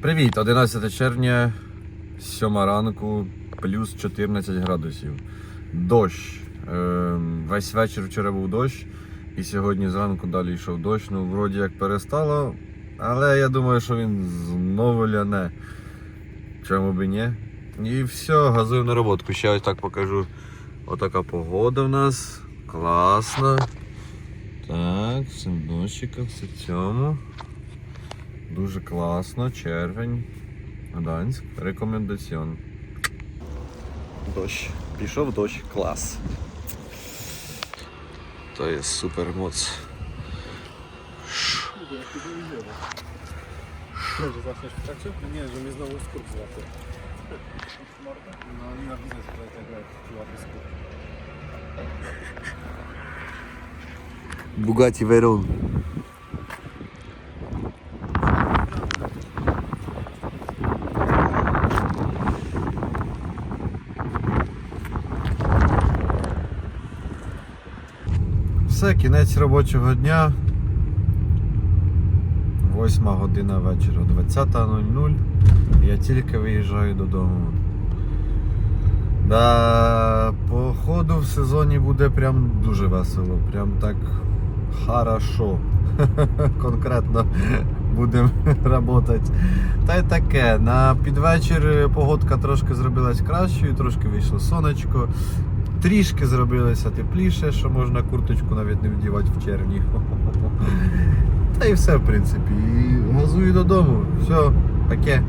Привіт, 11 червня, 7 ранку, плюс 14 градусів. Дощ. Ем, Весь вечір вчора був дощ, і сьогодні зранку далі йшов дощ. Ну, вроді як перестало, але я думаю, що він знову ляне. Чому би ні? І все, газуємо на роботку. Ще ось так покажу. Отака погода в нас. Класно. Так, все в все в цьому. Дуже класно, червень, Гданськ, рекомендаціон. Дощ. Пішов дощ, клас. То є супер моц. Może zaczniesz w trakcie? Nie, że mnie Все, кінець робочого дня. 8 година вечора, 20.00. Я тільки виїжджаю додому. Да, походу в сезоні буде прям дуже весело. Прям так хорошо. Конкретно будемо працювати. Та й таке. На підвечір погодка трошки зробилась кращою, трошки вийшло сонечко. Трішки зробилося тепліше, що можна курточку навіть не вдівати в червні. Та і все, в принципі. І газую додому. Все, таке.